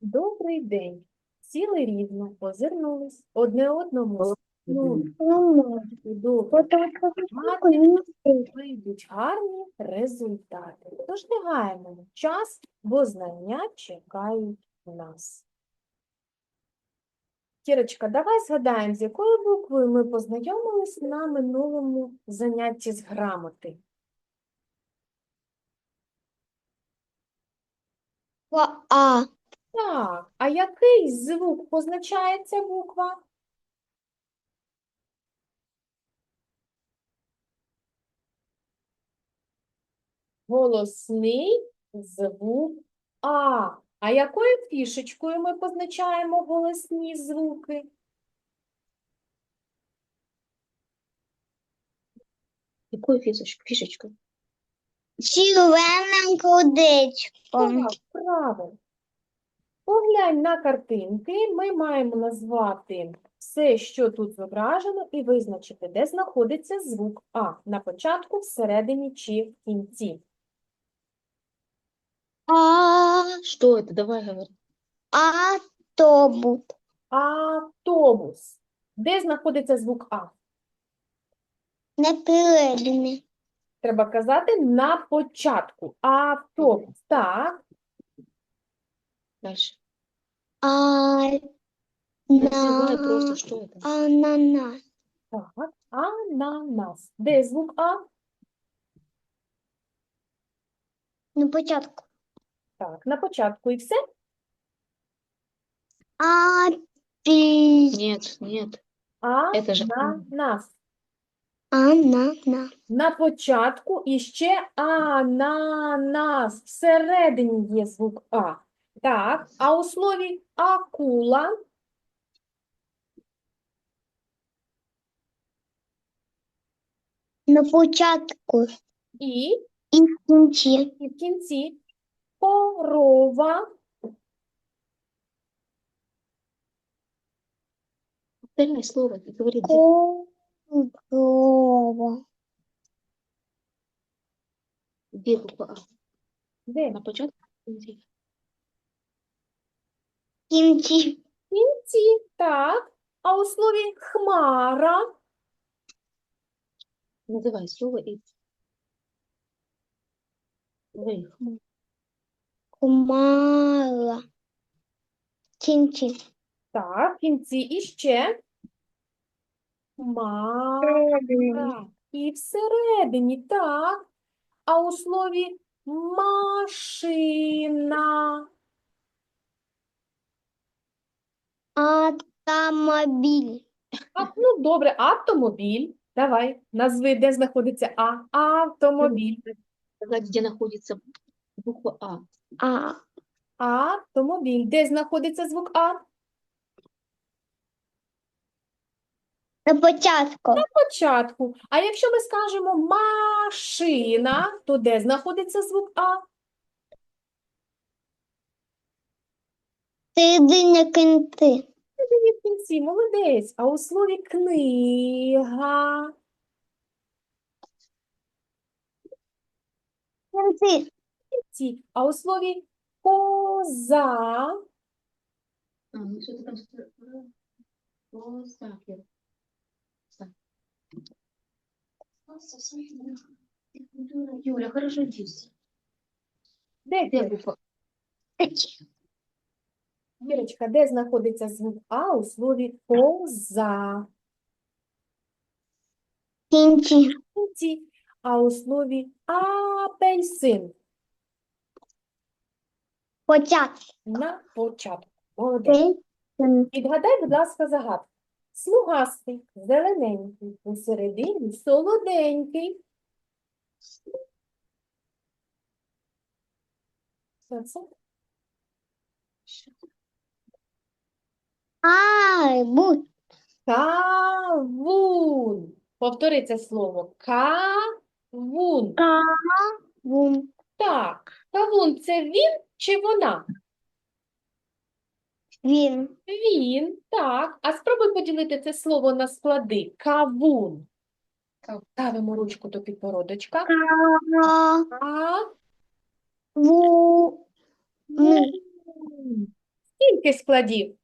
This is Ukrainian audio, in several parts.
Добрий день. Сіли рівно, озирнулись, одне одному ну. Мати вийдуть гарні результати. Тож не гаємо час, бо знання чекають нас. Кірочка, давай згадаємо, з якою буквою ми познайомились на минулому занятті з грамоти. А. Так, а який звук позначає ця буква? Голосний звук А. А якою фішечкою ми позначаємо голосні звуки? Якою фішечкою? Червоним кудичком. Так, правильно. Поглянь на картинки. Ми маємо назвати все, що тут зображено, і визначити, де знаходиться звук А. На початку, всередині чи в кінці. А. Что это? Давай говори. Автобус. Автобус. Де знаходиться звук А? Напередині. Треба казати на початку. Автобус. Так. Дальше. А. Называй На. просто, что это? Ананас. Так. Ананас. Де звук А? На початку. Так, на початку і все. Апі. Нет, нет. А Это же на нас. Ананас. На початку і ще ананас. Всередині є звук А. Так, а у слові акула На початку. і, І в кінці. і в кінці корова. Повторяй слово и говори. где. Корова. Где буква А? Де? На початку? Где? Кінці. Кінці, так. А у слові хмара Называй слово и... Говори. Хмара. Кінці. Так, кінці і ще мара. І всередині, так. А у слові машина. Автомобіль. А, ну, добре, автомобіль. Давай, назви, де знаходиться А. Автомобіль. Где находится буква А. А. Автомобіль. Де знаходиться звук А? На початку. На Початку. А якщо ми скажемо машина, то де знаходиться звук А? Середині кінці. Ні, в кінці, молодець. А у слові книга. Кінці. Ці. А у слові коза. А, ну там... сказала? Юля, хорошо учись. Де Где Кір- де знаходиться звук А у слові коза? Кінці. Кінці. А у слові апельсин Початку. на початку. Молодець. Відгадай, будь ласка, загадку. Смугастий, зелененький, усередині солоденький. Що це? Арбуз. Кавун. Повтори це слово. Кавун. Кавун. Так, кавун це він чи вона? Він. Він, так. А спробуй поділити це слово на склади. Кавун. Ставимо ручку до підбородочка. Кавун. Скільки складів?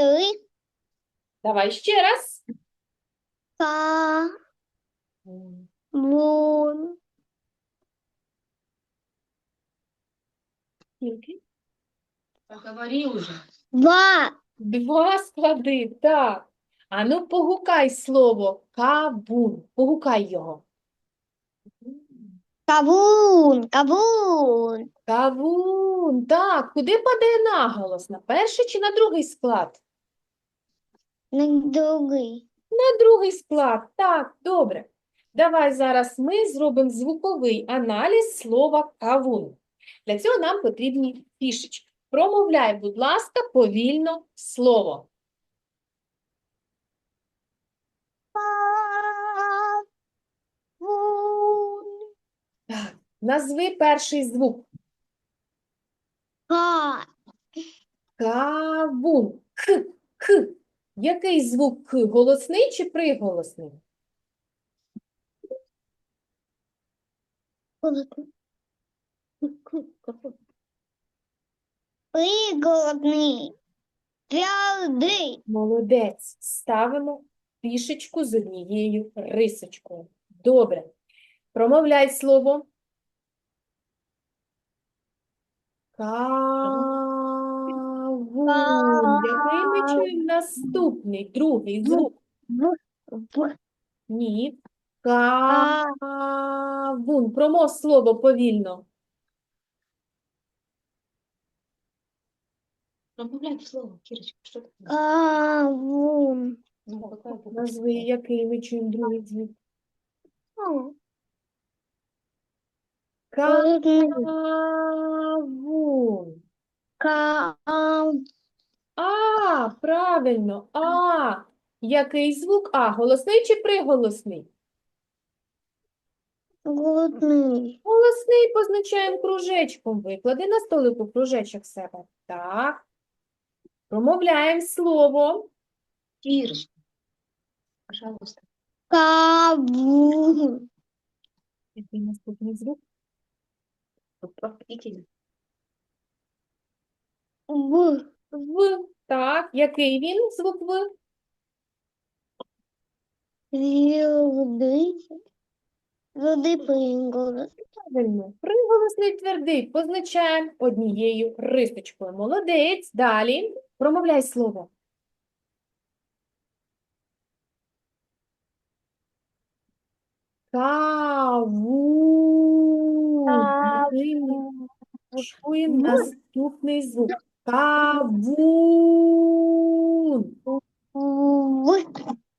Три. Давай ще раз. Ка. Вун. Скільки? Поговори уже. Два. Два склади, так. А ну погукай слово кавун. Погукай його. Кавун. Кавун. Кавун. Так, куди падає наголос? На перший чи на другий склад? На другий. На другий склад. Так, добре. Давай зараз ми зробимо звуковий аналіз слова кавун. Для цього нам потрібні фішечки. Промовляй, будь ласка, повільно слово. Кавун. Так, назви перший звук. Ка. Кавун. К. К. Який звук Голосний чи приголосний? Пригодний. Твердий. Молодець. Ставимо фішечку з однією рисочкою. Добре. Промовляй слово. Кавун. Який ми чуємо наступний, другий звук? Ні. Кавун. Промов слово повільно. Промовляй слово, Кирочка, что ты? Кавун. Ну? Назви, який ми чуємо другий звук. Кавун. Кавун. А, правильно. А. Який звук А? Голосний чи приголосний? Голодний. Голосний позначаємо кружечком. Виклади на столику кружечок себе. Так. Промовляємо слово. Кирочка, пожалуйста. Кавун. Який наступний звук? Вопросительно. В. В. Так. Який він звук В? Твердий. Твердий приголос. Правильно. Приголосний твердий позначаємо однією рисочкою. Молодець. Далі. Промовляй слово. Ми чуємо наступний звук. Кавун. В.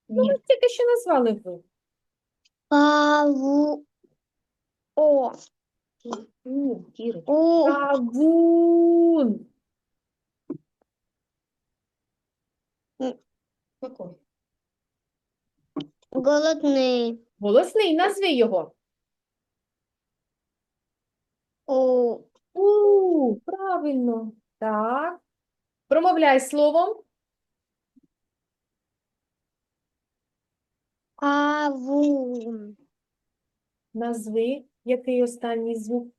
Ну, ми тільки що назвали ви. Каву. О. У, Кирочка. У. Кавун. Какой? Голодний. Голосний, назви його. У. У, правильно. Так. Промовляй словом. Кавун. Назви, який останній звук.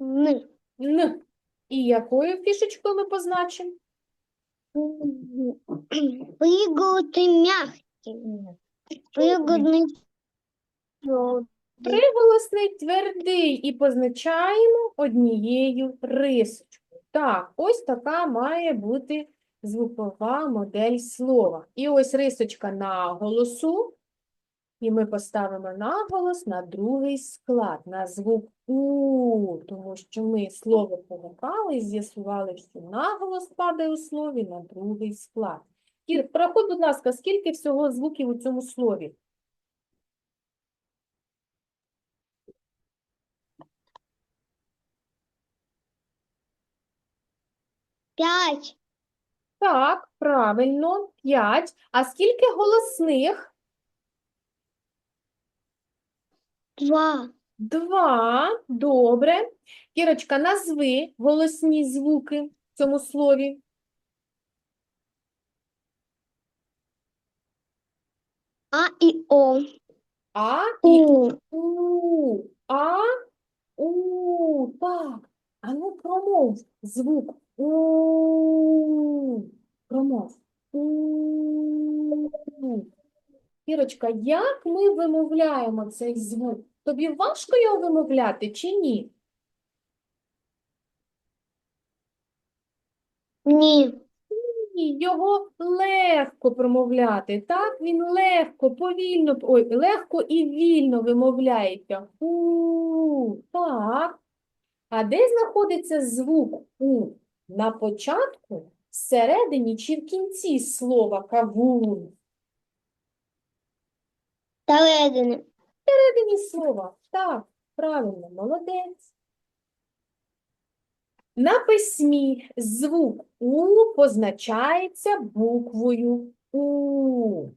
Н. Н. І якою фішечкою ми позначимо? Пригодний м'який. Пригодний. Приголосний твердий і позначаємо однією рисочкою. Так, ось така має бути звукова модель слова. І ось рисочка наголосу, і ми поставимо наголос на другий склад, на звук У, тому що ми слово погукали і з'ясували, що наголос падає у слові на другий склад. Кір, порахуй, будь ласка, скільки всього звуків у цьому слові? П'ять. Так, правильно, 5. А скільки голосних? Два. Два. Добре. Кірочка, назви голосні звуки в цьому слові. А і О. А і У. У. А, У. так. А ну промов звук у. Промов. У. Кірочка, як ми вимовляємо цей звук? Тобі важко його вимовляти чи ні? Ні. Ні, його легко промовляти. Так, він легко, повільно, ой, легко і вільно вимовляється. У, так. А де знаходиться звук у? На початку, всередині чи в кінці слова кавун? Середини. Всередині слова. Так, правильно, молодець. На письмі звук У позначається буквою У.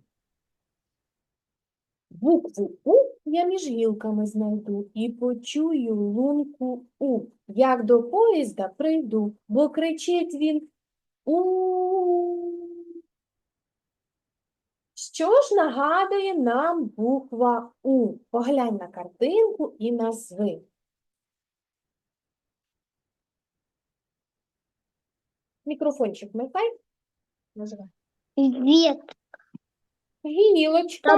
Букву У я між гілками знайду і почую лунку У. Як до поїзда прийду, бо кричить він У. Що ж нагадує нам буква У? Поглянь на картинку і назви. Мікрофончик вмикай. Называй. Вет. Гілочка.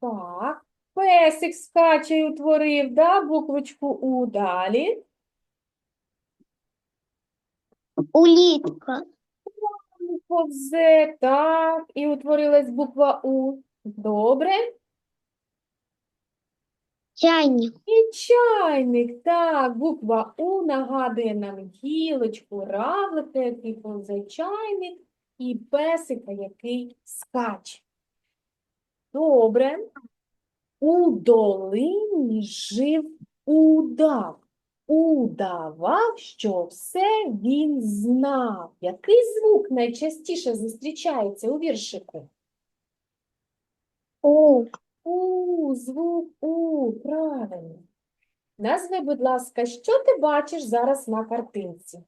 Так. Песик скаче і утворив, да, буквочку У. Далі. Улитка. Повзе, так, і утворилась буква У. Добре. Чайник. І чайник, так, буква У нагадує нам гілочку, равлика, який повзе чайник, і песика, який скаче. Добре. У долині жив удав. Удавав, що все він знав. Який звук найчастіше зустрічається у віршику? У. У, звук У, правильно. Назви, будь ласка, що ти бачиш зараз на картинці?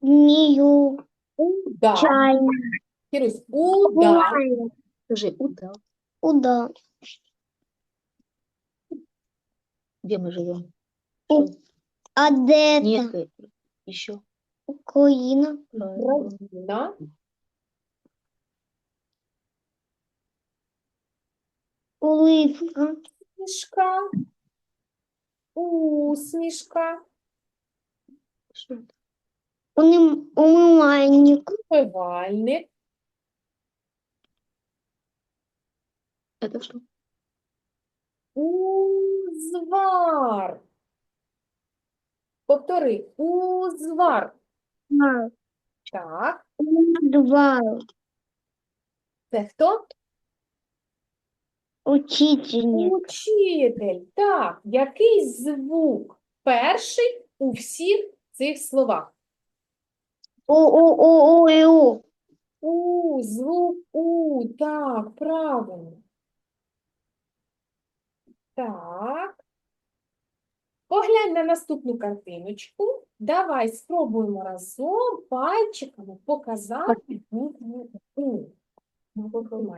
Змею. Удав. Чайник. Кірусь, удав. Скажи, удав. Уда. Где мы живем? У. Что? А де Нет, це? э, еще. Україна. Україна. Уливка. Усмішка. Усмішка. Что это? Уним- Умивальник. Умивальник. Это что? Узвар. Повтори. Узвар. Два. Так. Два. Це хто? Учительник. Учитель. Так. Який звук перший у всіх цих словах? У, у, у, у, і у. У, звук У. Так, правильно. Так. Поглянь на наступну картиночку. Давай спробуємо разом пальчиками показати букву У.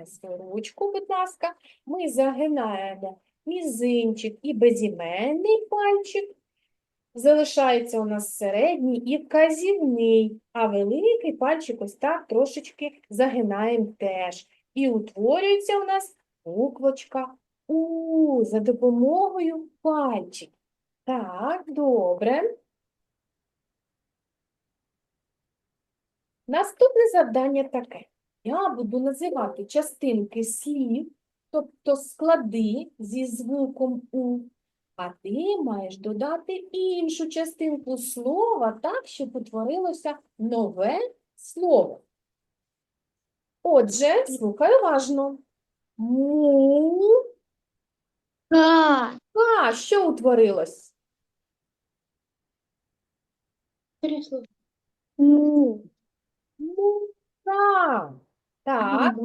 Свою ручку, будь ласка. Ми загинаємо мізинчик і безіменний пальчик. Залишається у нас середній і вказівний, а великий пальчик ось так трошечки загинаємо теж. І утворюється у нас буквочка У за допомогою пальчиків. Так, добре. Наступне завдання таке. Я буду називати частинки слів, тобто склади зі звуком У, а ти маєш додати іншу частинку слова так, щоб утворилося нове слово. Отже, слухай уважно. Му. Ка. А, що утворилось? Три слова. Му. Мука. Так,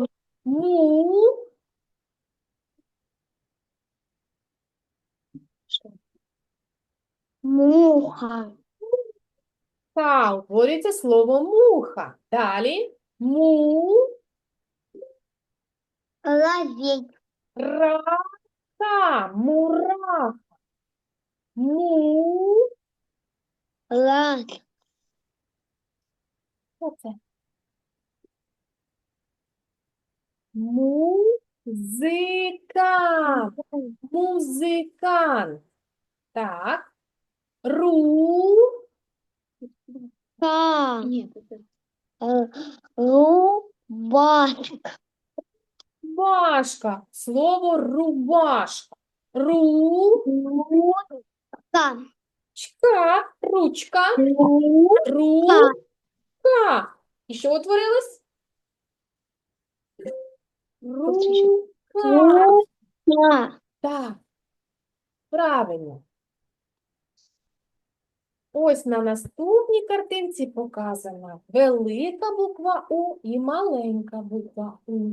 Муха. Ка, утворюється слово муха. Далі. Му. Ловить. Ра. Ка, мураха. Му. Ла. Що це? Музикант. Музикант. Так. Ру. Ка. Нет, это Э, Рубашка. Рубашка. Слово рубашка. Ручка. Ручка. Ручка. Ручка. Ручка. І що утворилось? Рука. Ручка. Так. Правильно. Ось на наступній картинці показана велика буква У і маленька буква У.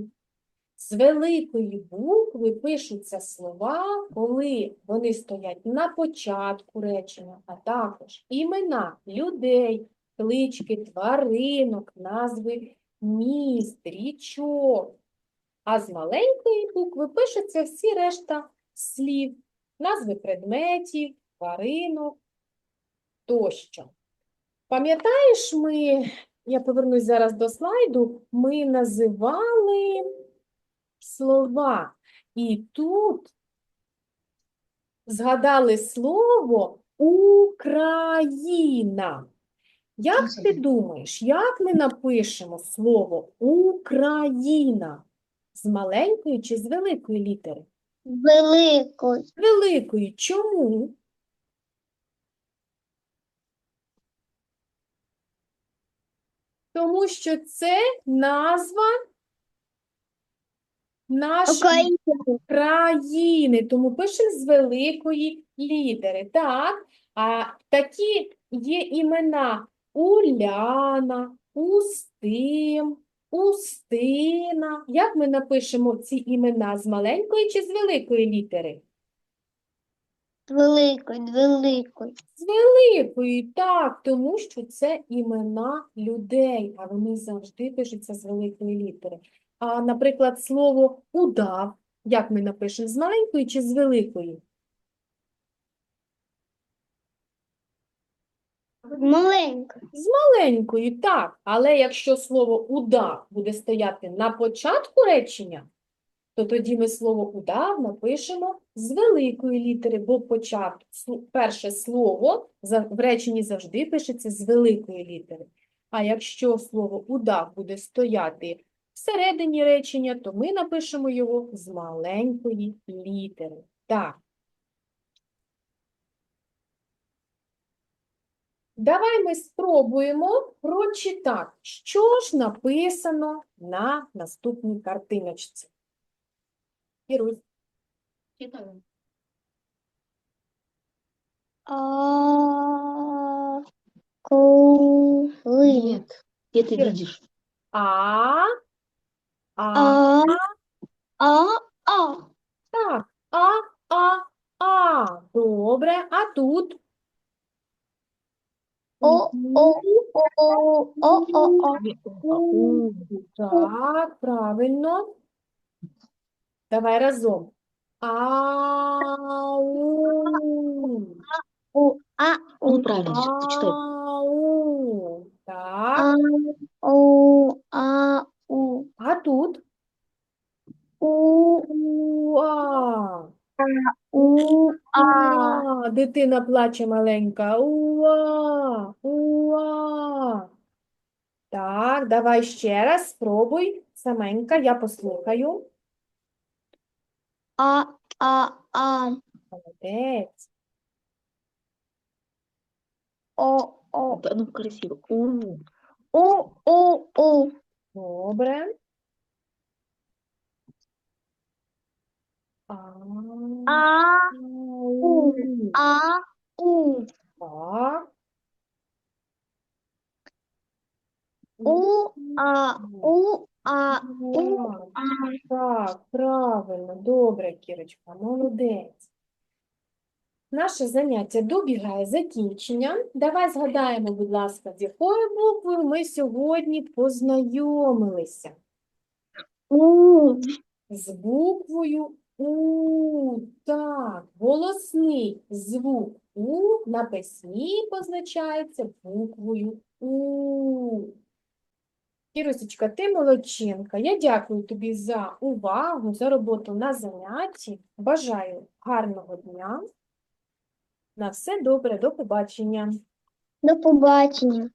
З великої букви пишуться слова, коли вони стоять на початку речення, а також імена людей, клички тваринок, назви міст, річок. А з маленької букви пишуться всі решта слів, назви предметів, тваринок тощо. Пам'ятаєш, ми, я повернусь зараз до слайду, ми називали слова. І тут згадали слово Україна. Як ти думаєш, як ми напишемо слово Україна? З маленької чи з великої літери? Великий. З великої. Чому? Тому що це назва нашої країни, тому пишемо з великої літери. Так, а такі є імена Уляна, Устим, Устина. Як ми напишемо ці імена з маленької чи з великої літери? Великий, великий. З великої, так, тому що це імена людей, а вони завжди пишуться з великої літери. А, наприклад, слово удав, як ми напишемо, з маленької чи з великої? Маленький. З маленької, так. Але якщо слово удав буде стояти на початку речення, то тоді ми слово удав напишемо з великої літери, бо початок, перше слово в реченні завжди пишеться з великої літери. А якщо слово удав буде стояти всередині речення, то ми напишемо його з маленької літери. Так. Давай ми спробуємо прочитати, що ж написано на наступній картиночці. Ірусь, читаю. А коли Нет, где ты видишь? а, а, а а а так, а, а, а. Добре, а тут? О, о, о о о о у. Так, правильно. Давай разом. Ау. у а Ну, правильно, почитай. Ау. Так, а у а у а тут? у Уа. у а Уа. Дитина плаче маленька. Уа. Уа. Так, давай ще раз спробуй. Саменька, я послухаю. А а а Молодець. о о Да, ну красиво. У. у у у Добре. А. а Ау. а у Так. у а у а у Так, а Так, правильно, добре, Кірочка, молодець. Наше заняття добігає закінчення. Давай згадаємо, будь ласка, з якою буквою ми сьогодні познайомилися. у З буквою У, так, голосний звук У на письмі позначається буквою У. Кірусечка, ти молодчинка. Я дякую тобі за увагу, за роботу на занятті. Бажаю гарного дня. На все добре, до побачення. До побачення.